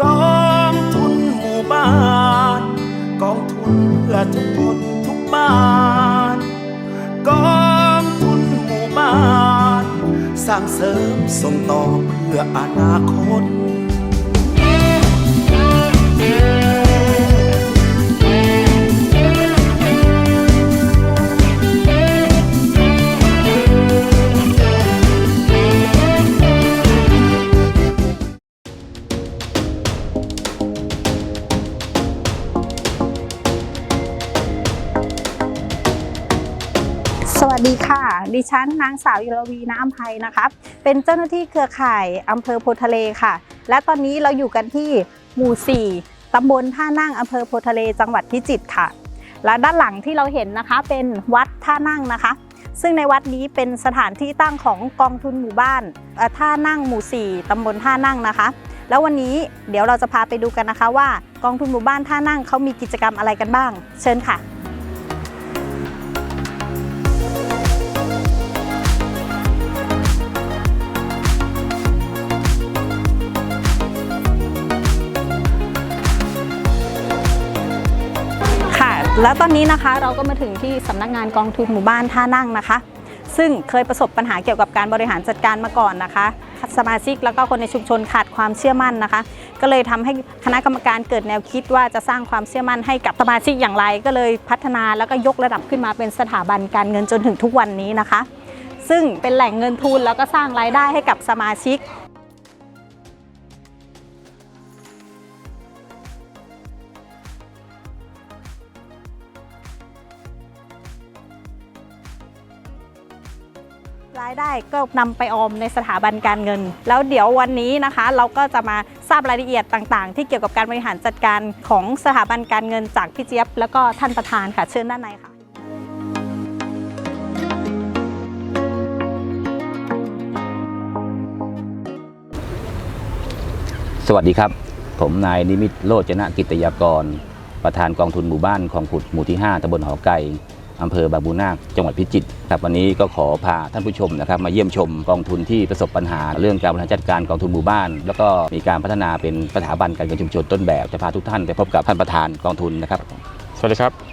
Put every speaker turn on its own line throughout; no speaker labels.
กองทุนหมู่บ้าน กองทุนเพื่อทุกคนทุกบ้าน กองทุนหมู่บ้าน สร้างเสริมส่งต่อเพื่ออนาคต
ดิฉันนางสาวยลวีน้ำไพนะคะเป็นเจ้าหน้าที่เครือข่ายอำเภอโพธิ์ทะเลค่ะ และตอนนี้เราอยู่กันที่หมู่ 4ตำบลท่านั่งอำเภอโพธิ์ทะเลจังหวัดพิจิตรค่ะ และด้านหลังที่เราเห็นนะคะเป็นวัดท่านั่งนะคะ ซึ่งในวัดนี้เป็นสถานที่ตั้งของกองทุนหมู่บ้านท่านั่งหมู่ 4ตำบลท่านั่งนะคะ แล้ววันนี้เดี๋ยวเราจะพาไปดูกันนะคะว่ากองทุนหมู่บ้านท่านั่งเขามีกิจกรรมอะไรกันบ้าง เชิญค่ะ แล้วตอนนี้นะคะเราก็มาถึงที่สำนักงานกองทุนหมู่บ้านท่านั่งนะคะ ซึ่งเคยประสบปัญหาเกี่ยวกับการบริหารจัดการมาก่อนนะคะสมาชิกแล้วก็คนในชุมชนขาดความเชื่อมั่นนะคะ ก็เลยทำให้คณะกรรมการเกิดแนวคิดว่าจะสร้างความเชื่อมั่นให้กับสมาชิกอย่างไร ก็เลยพัฒนาแล้วก็ยกระดับขึ้นมาเป็นสถาบันการเงินจนถึงทุกวันนี้นะคะ ซึ่งเป็นแหล่งเงินทุนแล้วก็สร้างรายได้ให้กับสมาชิก ได้ก็นำไปออมในสถาบันการเงิน แล้วเดี๋ยววันนี้นะคะ เราก็จะมาทราบรายละเอียดต่างๆ ที่เกี่ยวกับการบริหารจัดการของสถาบันการเงินจากพี่เจี๊ยบแล้วก็ท่านประธานค่ะเชิญด้านในค่ะ
สวัสดีครับ ผมนายนิมิตรโลจนะกิตยากร ประธานกองทุนหมู่บ้านของขุดหมู่ที่ 5ตำบลหอไก่ อำเภอบางบูนาคจังหวัดพิจิตรครับวันนี้ก็ขอพาท่านผู้ชมนะครับมาเยี่ยมชมกองทุนที่ประสบปัญหา เรื่องการบริหารจัดการกองทุนหมู่บ้าน แล้วก็มีการพัฒนาเป็นสถาบันการเงินชุมชนต้นแบบจะพาทุกท่านไปพบกับท่านประธานกองทุนนะครับ
สวัสดีครับ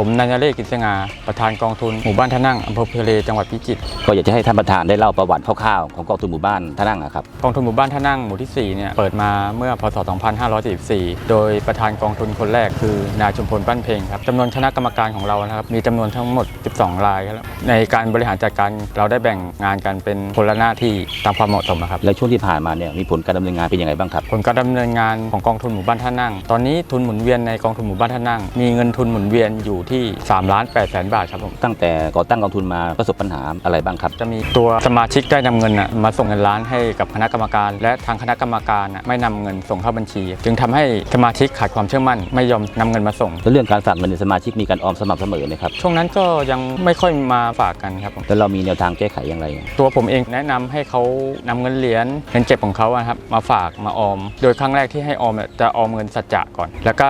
ผมนันยเลศกิจสง่าประธานกองทุนหมู่บ้านท่านั่งอำเภอเพลจังหวัดพิจิตร
ก็อยากจะให้ท่านประธานได้เล่าประวัติคร่าวๆของกองทุนหมู่บ้านท่านั่งอะครับ
กองทุนหมู่บ้านท่านั่งหมู่ที่4เนี่ยเปิดมาเมื่อพศ 2544 โดยประธานกองทุนคนแรกคือนายชุมพลปั้นเพลงครับจำนวนคณะกรรมการของเรานะครับมีจำนวนทั้งหมด 12 รายครับในการบริหารจัดการเราได้แบ่งงานกันเป็นคนละหน้าที่ตามความเหมาะสมนะครับ
และช่วงที่ผ่านมาเนี่ยมีผลการดำเนินงานเป็นยังไงบ้างครับ
ผลการดำเนินงานของกองทุนหมู่บ้านท่านั่ง ตอนนี้ทุนหมุนเวียนในกองทุนหมู่บ้านท่านั่ง มีเงินทุนหมุนเวียนอยู่ที่3ล้าน8แสนบาทครับผม
ตั้งแต่ก่อตั้งกองทุนมาประสบปัญหาอะไรบ้างครับ
จะมีตัวสมาชิกได้นำเงินน่ะมาส่งเงินล้านให้กับคณะกรรมการ และทางคณะกรรมการน่ะไม่นำเงินส่งเข้าบัญชี จึงทำให้สมาชิกขาดความเชื่อมั่น ไม่ยอมนำเงินมาส่ง
แล้วเรื่องการฝากเงินในสมาชิกมีการออมสม่ำเสมอไหมครับ
ช่วงนั้นก็ยังไม่ค่อยมาฝากกันครับผม
แล้วเรามีแนวทางแก้ไขอย่างไร
ตัวผมเองแนะนำให้เขานำเงินเหรียญเงินเก็บของเขาอะครับมาฝากมาออม โดยครั้งแรกที่ให้ออมเนี่ยจะออมเงินสัจจะก่อน แล้วก็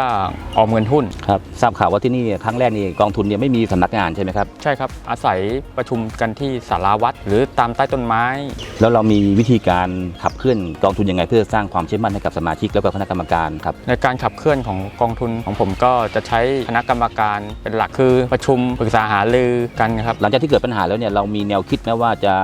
ออมเงินหุ้น
ครับทราบข่าวว่าที่นี่ครั้งแรกนี่กองทุนเนี่ยไม่มีสำนักงานใช่ไหมครับ
ใช่ครับ อาศัยประชุมกันที่ศาลาวัดหรือตามใต้ต้นไม้
แล้วเรามีวิธีการขับเคลื่อนกองทุนยังไงเพื่อสร้างความเชื่อมั่นให้กับสมาชิกแล้วก็คณะกรรมการครับ
ในการขับเคลื่อนของกองทุนของผมก็จะใช้คณะกรรมการเป็นหลักคือประชุมปรึกษาหารือกันครับ
หลังจากที่เกิดปัญหาแล้วเนี่ยเรามีแนวคิดไหมว่าจะ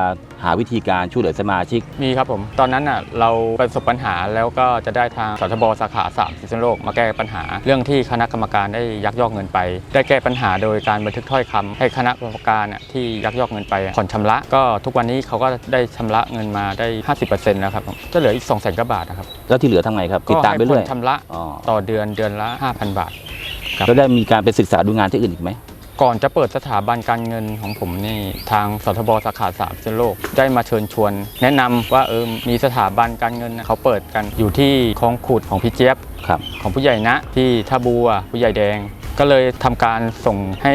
หาวิธีการช่วยเหลือสมาชิก
มีครับผม ตอนนั้นน่ะเราประสบปัญหาแล้วก็จะได้ทางสทบสาขาสามพิษณุโลกมาแก้ปัญหา เรื่องที่คณะกรรมการได้ยักยอกเงินไป ได้แก้ปัญหาโดยการบันทึกถ้อยคำให้คณะกรรมการน่ะที่ยักยอกเงินไปผ่อนชำระ ก็ทุกวันนี้เขาก็ได้ชำระเงินมาได้ 50%แล้วครับผมจะเหลืออีก2 0 0 0 0 0กว่าบาทนะครับ
แล้วที่เหลือทำไงครับติดตามไป
ก็ให้
เรื่
ผ่
อ
อยนชำระ
อ๋อ
ต่อเดือนเดือนละ 5,000 บาทครับ
แล้วได้มีการไปศึกษาดูงานที่อื่นอีกไหม
ก่อนจะเปิดสถาบันการเงินของผมนี่ทางสทบสาขาสามพิษณุโลก ได้มาเชิญชวน แนะนำว่าเออมีสถาบันการเงินนะเขาเปิดกันอยู่ที่คลองขุดของพี่เจี๊ยบ
ครับ
ของผู้ใหญ่นะที่ท่าบัวผู้ใหญ่แดง ก็เลยทำการส่งให้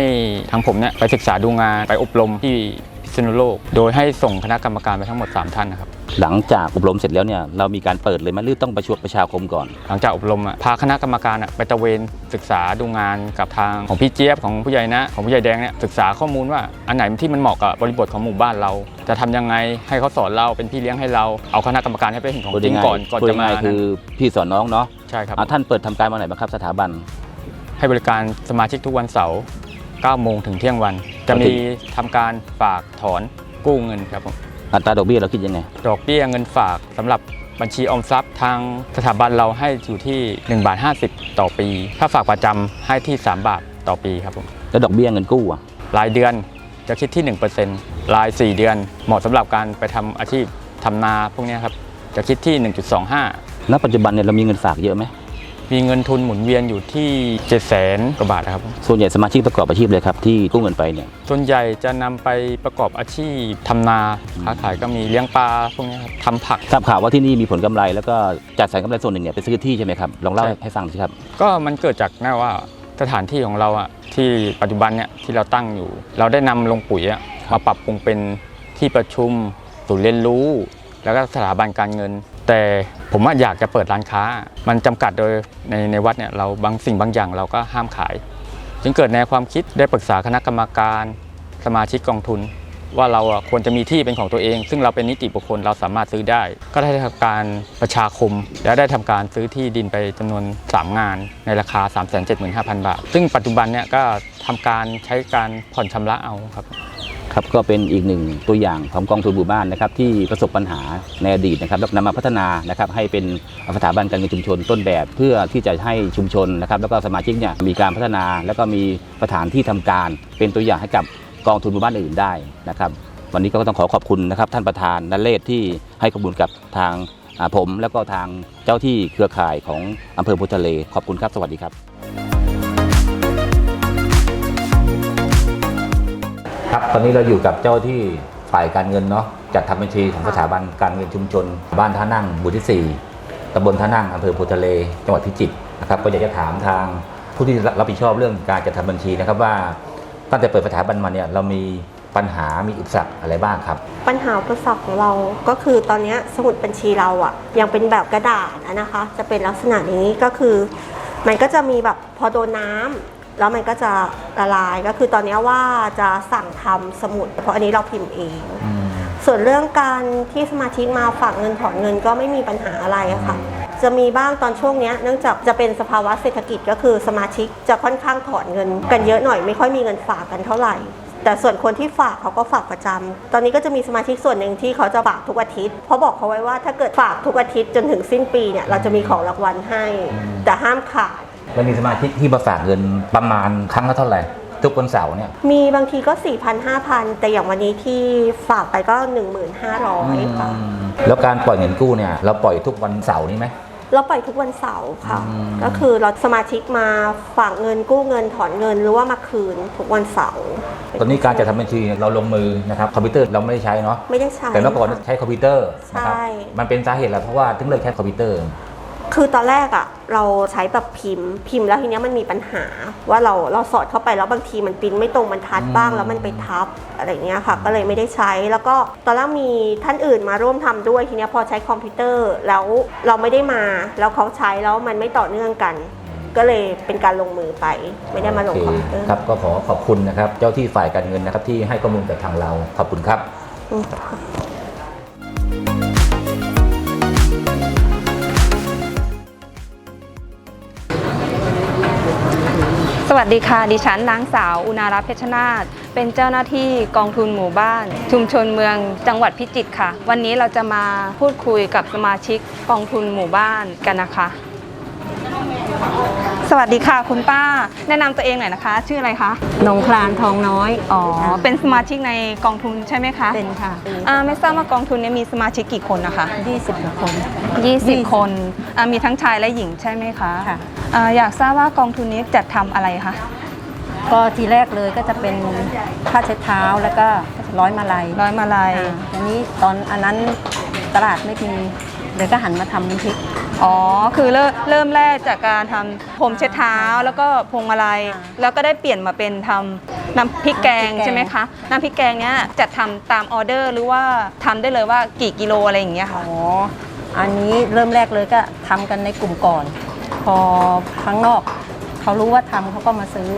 ทางผมเนี่ยไปศึกษาดูงานไปอบรมที่พิษณุโลก โดยให้ส่งคณะกรรมการไปทั้งหมด 3 ท่านนะครับ
หลังจากอบรมเสร็จแล้วเนี่ยเรามีการเปิดเลยไหมหรือต้องประชวประชาคมก่อน
หลังจากอบรมอะพาคณะกรรมการอะไปตระเวนศึกษาดูงานกับทางของพี่เจี๊ยบของผู้ใหญ่นะ ของผู้ใหญ่แดงเนี่ยศึกษาข้อมูลว่าอันไหนที่มันเหมาะกับบริบทของหมู่บ้านเรา จะทำยังไงให้เขาสอนเราเป็นพี่เลี้ยงให้เราเอาคณะกรรมการให้ไปเห็นของจริงก่อนก่อน
พูด
จะมา
ง่ายๆคือพี่สอนน้องเนาะ
ใช่ครับ
อะท่านเปิดทำการวันไหนบ้างครับสถาบัน
ให้บริการสมาชิกทุกวันเสาร์9โมงถึงเที่ยงวัน จะมีทำการฝากถอนกู้เงินครับผม
อัตราดอกเบี้ยเราคิดยังไง
ดอกเบี้ยเงินฝากสำหรับบัญชีออมทรัพย์ทางสถาบันเราให้อยู่ที่1บาท50 ต่อปี ถ้าฝากประจำให้ที่ 3 บาทต่อปีครับผม
แล้วดอกเบี้ยเงินกู้อะ
รายเดือนจะคิดที่ 1%ราย 4 เดือน เหมาะสำหรับการไปทำอาชีพทำนาพวกเนี้ยครับ จะคิดที่ 1.25
ณ ปัจจุบันเนี่ยเรามีเงินฝากเยอะไหม
มีเงินทุนหมุนเวียนอยู่ที่ 7 0 0 0 0กว่าบาทนะครับผม
ส่วนใหญ่สมาชิกประกอบอาชีพเลยครับที่กู้เงินไปเนี่ย
ส่วนใหญ่จะนำไปประกอบอาชีพทำนาค้าขายก็มีเลี้ยงปลาพวกเนี้ยครับทำผัก
ทราบข่าวว่าที่นี่มีผลกำไรแล้วก็จัดสรรกำไรส่วนหนึ่งเนี่ยไปซื้อที่ใช่ไหมครับลองเล่า
ใช่
ให้ฟังสิครับ
ก็มันเกิดจากแน่ว่าสถานที่ของเราอะที่ปัจจุบันเนี่ยที่เราตั้งอยู่ เราได้นำลงปุ๋ยอะมาปรับปรุงเป็นที่ประชุมศูนย์เรียนรู้ แล้วก็สถาบันการเงิน แต่ผมว่าอยากจะเปิดร้านค้า มันจำกัดโดยในในวัดเนี่ยเราบางสิ่งบางอย่างเราก็ห้ามขาย จึงเกิดแนวความคิดได้ปรึกษาคณะกรรมการสมาชิกกองทุน ว่าเราควรจะมีที่เป็นของตัวเอง ซึ่งเราเป็นนิติบุคคลเราสามารถซื้อได้ ก็ได้ทำการประชาคม และได้ทำการซื้อที่ดินไปจำนวน 3 งาน ในราคา 375,000 บาท ซึ่งปัจจุบันเนี่ยก็ทำการใช้การผ่อนชำระเอาครับ
ครับก็เป็นอีกหนึ่งตัวอย่างของกองทุนหมู่บ้านนะครับที่ประสบปัญหาในอดีตนะครับแล้วนำมาพัฒนานะครับให้เป็นสถาบันการเงินชุมชนต้นแบบ เพื่อที่จะให้ชุมชนนะครับแล้วก็สมาชิกเนี่ยมีการพัฒนา แล้วก็มีสถานที่ทำการ เป็นตัวอย่างให้กับกองทุนหมู่บ้านอื่นได้นะครับวันนี้ก็ต้องขอขอบคุณนะครับท่านประธานนันเลศที่ให้ข้อมูลกับทางผม แล้วก็ทางเจ้าที่เครือข่ายของอำเภอพุทธเลขอบคุณครับสวัสดีครับ ครับตอนนี้เราอยู่กับเจ้าที่ฝ่ายการเงินเนาะจัดทำบัญชีของสถาบันการเงินชุมชน บ้านท่านั่งหมู่ที่ 4ตำบลท่านั่งอำเภอโพธิ์ทะเล จังหวัดพิจิตรนะครับก็อยากจะถามทางผู้ที่รับผิดชอบเรื่องการจัดทำบัญชีนะครับว่าตั้งแต่เปิดสถาบันมาเนี่ยเรามีปัญหามีอุปสรรคอะไรบ้างครับ
ปัญหาอุปสรรคของเราก็คือตอนเนี้ยสมุดบัญชีเราอะยังเป็นแบบกระดาษอะนะคะ จะเป็นลักษณะนี้ก็คือ มันก็จะมีแบบพอโดนน้ำ แล้วมันก็จะละลายก็คือตอนเนี้ยว่าจะสั่งทำสมุด เพราะอันนี้เราพิมพ์เอง ส่วนเรื่องการที่สมาชิกมาฝากเงินถอนเงินก็ไม่มีปัญหาอะไรอะค่ะ จะมีบ้างตอนช่วงเนี้ยเนื่องจากจะเป็นสภาวะเศรษฐกิจก็คือสมาชิกจะค่อนข้างถอนเงิน กันเยอะหน่อยไม่ค่อยมีเงินฝากกันเท่าไหร่แต่ส่วนคนที่ฝากเขาก็ฝากประจำตอนนี้ก็จะมีสมาชิกส่วนหนึ่งที่เขาจะฝากทุกอาทิตย์ เพราะบอกเขาไว้ว่าถ้าเกิดฝากทุกอาทิตย์จนถึงสิ้นปีเนี่ยเราจะมีของรางวัลให้ แต่ห้ามขาด
แล้วมีสมาชิกที่มาฝากเงินประมาณครั้งละเท่าไหร่ ทุกวันเสาร์เนี่ย
มีบางทีก็ 4,000 5,000 แต่อย่างวันนี้ที่ฝากไปก็ 1,500ค่ะ
แล้วการปล่อยเงินกู้เนี่ยเราปล่อยทุกวันเสาร์นี่ไหม
เราปล่อยทุกวันเสาร์ค่ะ
อืม
ก็คือเราสมาชิกมาฝากเงินกู้เงินถอนเงินหรือว่ามาคืนทุกวันเสาร์
ตอนนี้การจัดทำบัญชีเราลงมือนะครับคอมพิวเตอร์เราไม่ได้ใช้เนาะ
ไม่ได้ใช้
แต่เมื่อก่อนใช้คอมพิวเตอร์นะครับ
ใช่
มันเป็นสาเหตุอะไรเพราะว่าถึงเลิกใช้คอมพิวเตอร์
คือตอนแรกอะ่ะเราใช้แบบพิมพ์ พิมพ์แล้วทีเนี้ยมันมีปัญหา ว่าเราเราสอดเข้าไปแล้วบางทีมันปริ้นไม่ตรงบรรทัดบ้าง
อืม
แล้วมันไปทับอะไรเงี้ยค่ะ ก็เลยไม่ได้ใช้แล้วก็ตอนแรกมีท่านอื่นมาร่วมทำด้วยทีเนี้ยพอใช้คอมพิวเตอร์แล้วเราไม่ได้มาแล้วเขาใช้แล้วมันไม่ต่อเนื่องกัน ก็เลยเป็นการลงมือไปไม่ได้มาลง
โอ
คอม
เค
พิวเตอร์
ครับก็ขอขอบคุณนะครับ เจ้าที่ฝ่ายการเงินนะครับที่ให้ข้อมูลกับทางเราขอบคุณครับ
สวัสดีค่ะ ดิฉันนางสาว อุณารัตเพชรนาศเป็นเจ้าหน้าที่กองทุนหมู่บ้าน ชุมชนเมืองจังหวัดพิจิตรค่ะ วันนี้เราจะมาพูดคุยกับสมาชิกกองทุนหมู่บ้านกันนะคะ สวัสดีค่ะคุณป้า แนะนำตัวเองหน่อยนะคะ ชื่ออะไรคะ
นงคลานทองน้อย
อ๋อ เป็นสมาชิกในกองทุนใช่ไหมคะ
เป็นค่ะ
อ่าไม่ทราบว่ากองทุนนี้มีสมาชิกกี่คนนะคะ
20กว่าคน
20 คนอ่ามีทั้งชายและหญิงใช่ไหมคะ
ค่ะ
อ่าอยากทราบว่ากองทุนนี้จัดทำอะไรคะ
ก็ทีแรกเลยก็จะเป็นผ้าเช็ดเท้าแล้วก็ร้อยมาลัย
ร้อยมาลัย
อ่าอันนี้ตอนอันนั้นตลาดไม่มี เลยก็หันมาทำน้ำพริก
อ๋อ คือเริ่มเริ่มแรกจากการทำผมเช็ดเท้าแล้วก็พวงมาลัย
อ่า
แล้วก็ได้เปลี่ยนมาเป็นทำน้ำพริกแกง
น้ำพริกแกง
ใช่ไหมคะ น้ำพริกแกงเนี้ยจัดทำตามออเดอร์หรือว่าทำได้เลยว่ากี่กิโลอะไรอย่างเงี้ย
อ๋
ค่ะ
ออันนี้เริ่มแรกเลยก็ทำกันในกลุ่มก่อน พอข้างนอกเขารู้ว่าทำเขาก็มาซื้อ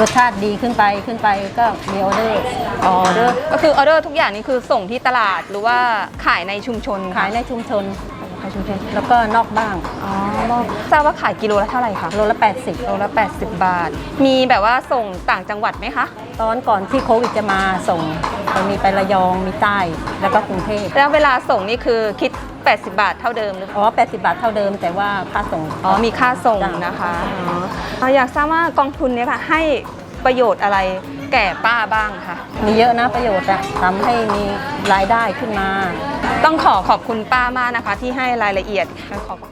รสชาติดีขึ้นไปขึ้นไปก็มีออเดอร์
ออเดอร์ก็คือออเดอร์ทุกอย่างนี่คือส่งที่ตลาดหรือว่าขายในชุมชน
ขายในชุมชน ขายชุมชนแล้วก็นอกบ้าง
อ๋อทราบว่าขายกิโลละเท่าไหร่คะ
โลละ 80
โลละ 80 บาท มีแบบว่าส่งต่างจังหวัดไหมคะ
ตอนก่อนที่โควิดจะมาส่งจะมีไประยองมีใต้แล้วก็กรุงเทพ
แล้วเวลาส่งนี่คือคิด 80 บาทเท่าเดิมหรือเปล่า
อ๋อ 80 บาทเท่าเดิม แต่ว่าค่าส่ง
อ๋อมีค่าส่ง
จ้ะ
นะคะอ๋ออยากทราบว่ากองทุนเนี่ยค่ะให้ประโยชน์อะไร แก่ป้าบ้างคะ
มีเยอะนะประโยชน์อะทำให้มีรายได้ขึ้นมา
ต้องขอขอบคุณป้ามากนะคะ ที่ให้รายละเอียดขอบ
ค่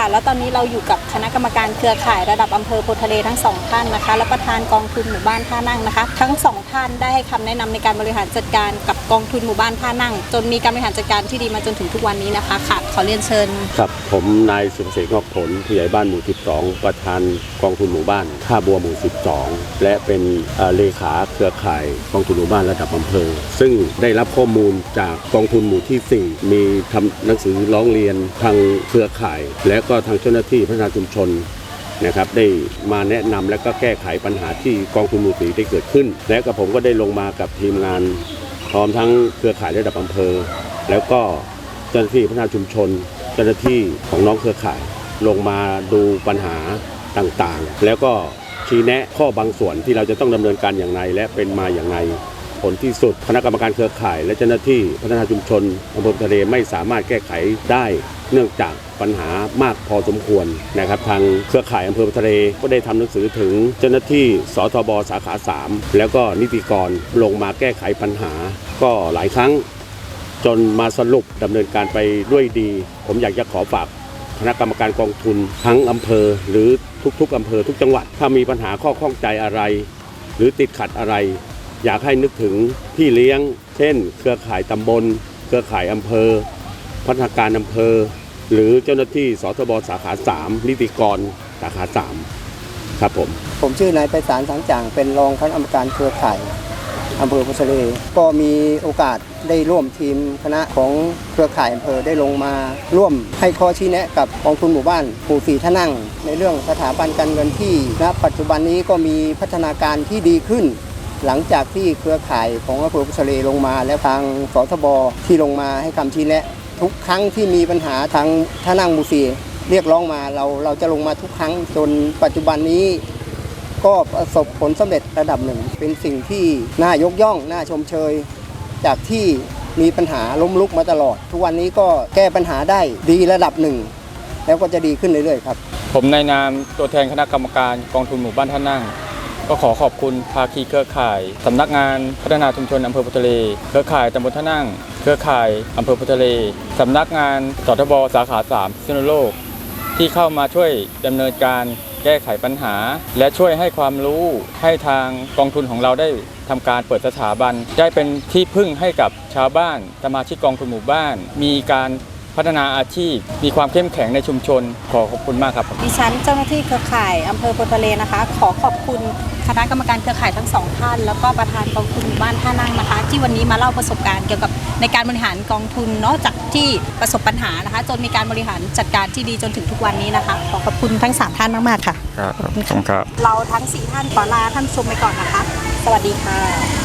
ะ แล้วตอนนี้เราอยู่กับคณะกรรมการเครือข่ายระดับอำเภอโพธิ์ทะเลทั้งสองท่านนะคะ และประธานกองทุนหมู่บ้านท่านั่งนะคะ ทั้งสองท่านได้ให้คำแนะนำในการบริหารจัดการกับกองทุนหมู่บ้านท่านั่ง จนมีการบริหารจัดการที่ดีมาจนถึงทุกวันนี้นะคะค่ะขอเรียนเชิญ
ครับผมนายสุรเสกงอกผลผู้ใหญ่บ้านหมู่ 12 ประธานกองทุนหมู่บ้านท่าบัวหมู่ 12 และเป็นเอ่อเลขาเครือข่ายกองทุนหมู่บ้านระดับอำเภอ ซึ่งได้รับข้อมูลจากกองทุนหมู่ที่ 4 มีทำหนังสือร้องเรียนทางเครือข่าย และก็ทางเจ้าหน้าที่พัฒนาชุมชนนะครับได้มาแนะนำและก็แก้ไขปัญหาที่กองทุนหมู่สีได้เกิดขึ้น และกับผมก็ได้ลงมากับทีมงานพร้อมทั้งเครือข่ายระดับอำเภอ แล้วก็เจ้าหน้าที่พัฒนาชุมชน เจ้าหน้าที่ของน้องเครือข่าย ลงมาดูปัญหาต่างๆ แล้วก็ชี้แนะข้อบางส่วนที่เราจะต้องดำเนินการอย่างไรและเป็นมาอย่างไรผลที่สุดคณะกรรมการเครือข่าย และเจ้าหน้าที่พัฒนาชุมชนอำเภอทะเลไม่สามารถแก้ไขได้ เนื่องจาก ปัญหามากพอสมควรนะครับ ทางเครือข่ายอำเภอทะเลก็ได้ทำหนังสือถึงเจ้าหน้าที่สทบสาขา 3 แล้วก็นิติกรลงมาแก้ไขปัญหา ก็หลายครั้ง จนมาสรุปดำเนินการไปด้วยดี ผมอยากจะขอฝากคณะกรรมการกองทุนทั้งอำเภอ หรือทุกๆอำเภอทุกจังหวัด ถ้ามีปัญหาข้อข้องใจอะไร หรือติดขัดอะไร อยากให้นึกถึงพี่เลี้ยง เช่น เครือข่ายตำบล เครือข่ายอำเภอ พัฒนาการอำเภอ หรือเจ้าหน้าที่สทบสาขา 3 นิติกรสาขา 3 ครับผม
ผมชื่อนายไปสารสังจ่างเป็นรองคณะกรรมการเครือข่ายอำเภอพุทธเลก็มีโอกาสได้ร่วมทีมคณะของเครือข่ายอำเภอได้ลงมาร่วมให้ข้อชี้แนะกับกองทุนหมู่บ้านปู่สีท่านั่ง ในเรื่องสถาบันการเงินที่ณปัจจุบันนี้ก็มีพัฒนาการที่ดีขึ้น หลังจากที่เครือข่ายของอำเภอพุทธเลลงมา แล้วทางสทบที่ลงมาให้คำชี้แนะ ทุกครั้งที่มีปัญหาทางท่านั่งบูซีเรียกร้องมาเราเราจะลงมาทุกครั้งจนปัจจุบันนี้ ก็ประสบผลสำเร็จระดับหนึ่ง เป็นสิ่งที่น่ายกย่องน่าชมเชย จากที่มีปัญหาล้มลุกมาตลอด ทุกวันนี้ก็แก้ปัญหาได้ดีระดับหนึ่ง แล้วก็จะดีขึ้นเรื่อยๆครับ
ผมในนามตัวแทนคณะกรรมการกองทุนหมู่บ้านท่านั่งก็ขอขอบคุณภาคีเครือข่าย สำนักงานพัฒนาชุมชนอำเภอพุทะเลเครือข่ายตำบลท่านั่ง เครือข่ายอำเภอพุทะเลสำนักงานสทบสาขา3พิษณุโลก ที่เข้ามาช่วยดำเนินการแก้ไขปัญหา และช่วยให้ความรู้ให้ทางกองทุนของเราได้ทำการเปิดสถาบัน ได้เป็นที่พึ่งให้กับชาวบ้านสมาชิกกองทุนหมู่บ้าน มีการพัฒนาอาชีพ มีความเข้มแข็งในชุมชน ขอขอบคุณมากครับ
ดิฉันเจ้าหน้าที่เครือข่ายอำเภอโพธิ์ทะเลนะคะ ขอขอบคุณคณะกรรมการเครือข่ายทั้งสองท่าน แล้วก็ประธานกองทุนหมู่บ้านท่านั่งนะคะ ที่วันนี้มาเล่าประสบการณ์เกี่ยวกับ ในการบริหารกองทุนเนาะจากที่ประสบปัญหานะคะ จนมีการบริหารจัดการที่ดีจนถึงทุกวันนี้นะคะขอขอบคุณทั้งสามท่านมาก ๆ ค่ะ
ครับขอบคุณครับ
เราทั้งสี่ท่านขอลาท่านชมไปก่อนนะคะ สวัสดีค่ะ